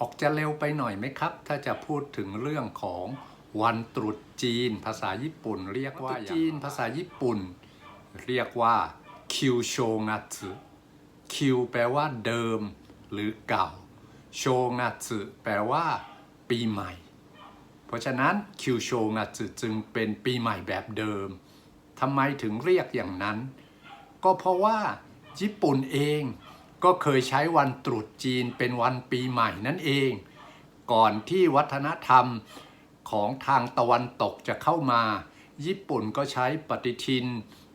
ออกจะเร็วไปหน่อยไหมครับ ถ้าจะพูดถึงเรื่องของวันตรุษจีน ภาษาญี่ปุ่นเรียกว่าจีน ภาษาญี่ปุ่น เรียกว่าคิวโชงัตสึคิวแปลว่าเดิม หรือเก่า โชงัตสึแปลว่า ปีใหม่ เพราะฉะนั้นคิวโชงัตสึจึงเป็นปีใหม่แบบเดิมทำไมถึงเรียกอย่างนั้น ก็เพราะว่าญี่ปุ่นเอง ก็เคยใช้วันตรุษจีนเป็นวันปีใหม่นั่นเอง ก่อนที่วัฒนธรรมของทางตะวันตกจะเข้ามา ญี่ปุ่นก็ใช้ปฏิทิน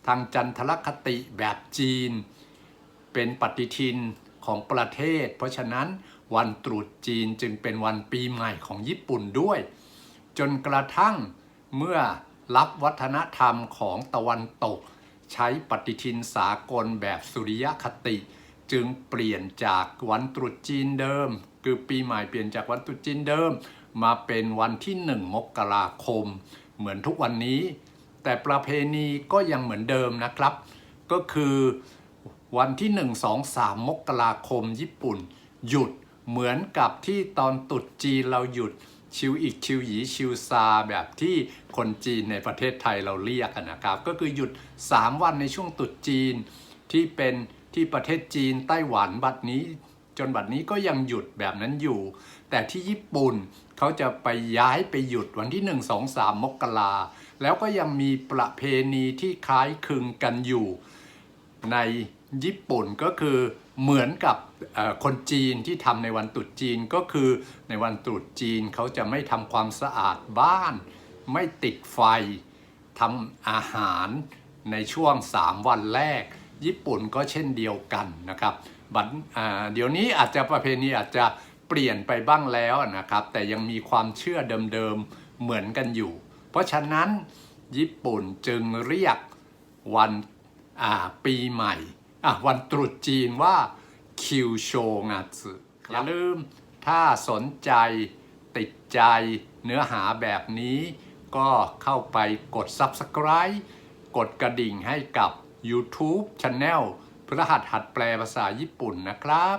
ทางจันทรคติแบบจีน เป็นปฏิทินของประเทศ เพราะฉะนั้นวันตรุษจีนจึงเป็นวันปีใหม่ของญี่ปุ่นด้วย จนกระทั่งเมื่อรับวัฒนธรรมของตะวันตก ใช้ปฏิทินสากลแบบสุริยคติ จึงเปลี่ยนจากวันตรุษจีนเดิม คือปีใหม่เปลี่ยนจากวันตรุษจีนเดิม มาเป็นวันที่หนึ่งมกราคม เหมือนทุกวันนี้ แต่ประเพณีก็ยังเหมือนเดิมนะครับ ก็คือวันที่ 1 2 3 มกราคม ญี่ปุ่น หยุดเหมือนกับที่ตอนตรุษจีนเราหยุดชิวอีกชิวหยีชิวซาแบบที่คนจีนในประเทศไทยเราเรียกกันนะครับ ก็คือหยุด 3 วันในช่วงตรุษจีนที่เป็น ที่ประเทศจีนไต้หวันบัดนี้จนบัดนี้ก็ยังหยุดแบบนั้นอยู่ แต่ที่ญี่ปุ่นเขาจะไปย้ายไปหยุดวันที่ 1 2 3 มกราแล้วก็ยังมีประเพณีที่คล้ายคลึงกันอยู่ ในญี่ปุ่นก็คือเหมือนกับคนจีนที่ทำในวันตรุษจีนก็คือในวันตรุษจีนเขาจะไม่ทำความสะอาดบ้าน ไม่ติดไฟทำอาหารในช่วง 3 วันแรก ญี่ปุ่นก็เช่นเดียวกันนะครับบัดเดี๋ยวนี้อาจจะประเพณีอาจจะเปลี่ยนไปบ้างแล้วนะครับ แต่ยังมีความเชื่อเดิมๆเหมือนกันอยู่ เพราะฉะนั้นญี่ปุ่นจึงเรียกวันปีใหม่วันตรุษจีนว่าคิวโชงัตสึอย่าลืมถ้าสนใจติดใจเนื้อหาแบบนี้ ก็เข้าไปกด Subscribe กดกระดิ่งให้กับ YouTube Channel พระหัสหัดแปลภาษาญี่ปุ่นนะครับ